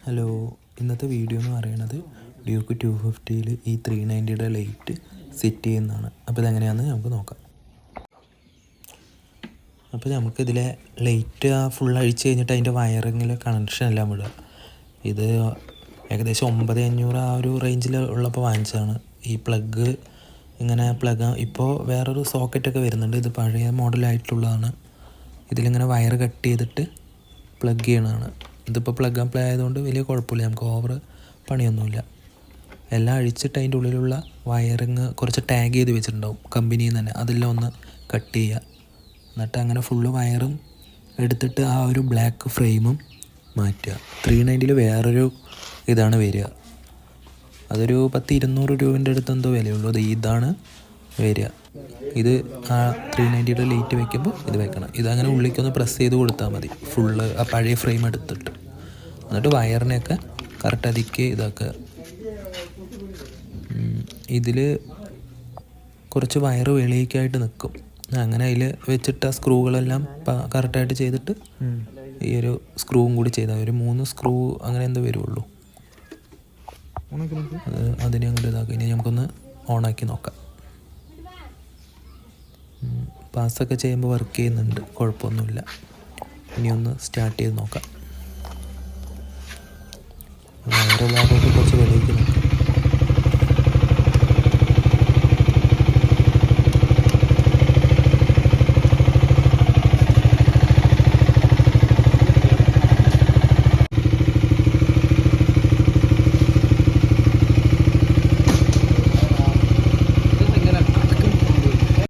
Hello ഇന്നത്തെ video എന്ന് പറയുന്നത് ഡ്യൂക്ക് ടു ഫിഫ്റ്റിയിൽ ഈ ത്രീ നയന്റിയുടെ ലൈറ്റ് സെറ്റ് ചെയ്യുന്നതാണ്. അപ്പോൾ ഇതെങ്ങനെയാണെന്ന് നമുക്ക് നോക്കാം. അപ്പോൾ നമുക്കിതിലെ ലൈറ്റ് ആ ഫുൾ അഴിച്ച് കഴിഞ്ഞിട്ട് അതിന്റെ വയറിങ്ങിൽ കണക്ഷൻ എല്ലാം വിടുക. ഇത് ഏകദേശം ഒമ്പത് അഞ്ഞൂറ് ആ ഒരു റേഞ്ചിൽ ഉള്ളപ്പോൾ വാങ്ങിച്ചതാണ്. ഈ പ്ലഗ് ഇങ്ങനെ പ്ലഗ് ഇപ്പോൾ വേറൊരു സോക്കറ്റൊക്കെ വരുന്നുണ്ട്. ഇത് പഴയ മോഡലായിട്ടുള്ളതാണ് ഇതിലിങ്ങനെ വയർ കട്ട് ചെയ്തിട്ട് പ്ലഗ് ചെയ്യണതാണ്. ഇതിപ്പോൾ പ്ലഗ് ആൻഡ് പ്ലേ ആയതുകൊണ്ട് വലിയ കുഴപ്പമില്ല. നമുക്ക് ഓവർ പണിയൊന്നുമില്ല. എല്ലാം അഴിച്ചിട്ട് അതിന്റെ ഉള്ളിലുള്ള വയറിങ് കുറച്ച് ടാഗ് ചെയ്ത് വെച്ചിട്ടുണ്ടാവും. കമ്പനിയിൽ നിന്ന് തന്നെ. അതെല്ലാം ഒന്ന് കട്ട് ചെയ്യുക. എന്നിട്ട് അങ്ങനെ ഫുള്ള് വയറും എടുത്തിട്ട് ആ ഒരു ബ്ലാക്ക് ഫ്രെയിമും മാറ്റുക. ത്രീ നയന്റിയിൽ വേറൊരു ഇതാണ് വരിക. അതൊരു പത്ത് ഇരുന്നൂറ് രൂപേന്റെ അടുത്ത് എന്തോ വിലയുള്ളൂ. അത് ഇതാണ് വരിക. ഇത് ആ ത്രീ നയന്റിയുടെ ലൈറ്റ് വെക്കുമ്പോൾ ഇത് വെക്കണം. ഇതങ്ങനെ ഉള്ളിലേക്കൊന്ന് പ്രസ് ചെയ്ത് കൊടുത്താൽ മതി. ഫുള്ള് ആ പഴയ ഫ്രെയിം എടുത്തിട്ട്. എന്നിട്ട് വയറിനെയൊക്കെ കറക്റ്റ് അതിക്ക് ഇതാക്കുക. ഇതിൽ കുറച്ച് വയറ് വെളിയിലേക്കായിട്ട് നിൽക്കും അങ്ങനെ അതിൽ വെച്ചിട്ട് ആ സ്ക്രൂകളെല്ലാം കറക്റ്റായിട്ട് ചെയ്തിട്ട് ഈ ഒരു സ്ക്രൂവും കൂടി ചെയ്താൽ ഒരു മൂന്ന് സ്ക്രൂ അങ്ങനെ എന്തോ വരുള്ളൂ അത് അതിനെ അങ്ങോട്ട് ഇതാക്കി. ഇനി നമുക്കൊന്ന് ഓണാക്കി നോക്കാം. പാസ്സൊക്കെ ചെയ്യുമ്പോൾ വർക്ക് ചെയ്യുന്നുണ്ട്. കുഴപ്പമൊന്നുമില്ല ഇനി ഒന്ന് സ്റ്റാർട്ട് ചെയ്ത് നോക്കാം. വയറ് ഭാഗമൊക്കെ കുറച്ച്